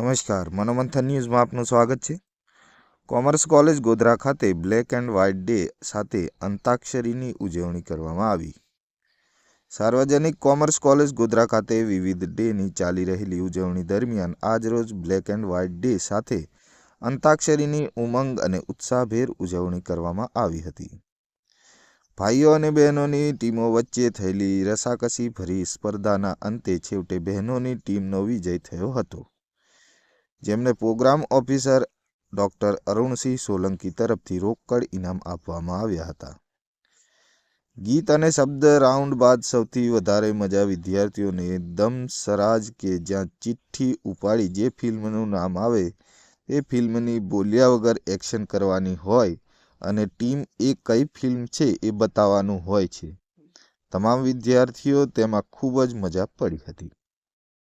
નમસ્કાર, મનોમંથન ન્યૂઝમાં આપનું સ્વાગત છે. કોમર્સ કોલેજ ગોધરા ખાતે બ્લેક એન્ડ વ્હાઇટ ડે સાથે અંતાક્ષરીની ઉજવણી કરવામાં આવી. સાર્વજનિક કોમર્સ કોલેજ ગોધરા ખાતે વિવિધ ડેની ચાલી રહેલી ઉજવણી દરમિયાન આજરોજ બ્લેક એન્ડ વ્હાઇટ ડે સાથે અંતાક્ષરીની ઉમંગ અને ઉત્સાહભેર ઉજવણી કરવામાં આવી હતી. ભાઈઓ અને બહેનોની ટીમો વચ્ચે થયેલી રસાકસી ભરી સ્પર્ધાના અંતે છેવટે બહેનોની ટીમનો વિજય થયો હતો. જેમને program officer doctor Arunsinh Solanki તરફથી રોકડ ઇનામ આપવામાં આવ્યા હતા. ગીત અને શબ્દ રાઉન્ડ બાદ સૌથી વધારે મજા વિદ્યાર્થીઓને દમ સરાજ કે જ્યાં ચિઠ્ઠી ઉપાડી જે ફિલ્મનું નામ આવે એ ફિલ્મની બોલ્યા વગર એક્શન કરવાની હોય અને ટીમ એ કઈ ફિલ્મ છે એ બતાવવાનું હોય છે. તમામ વિદ્યાર્થીઓ તેમાં ખૂબ જ મજા પડી હતી.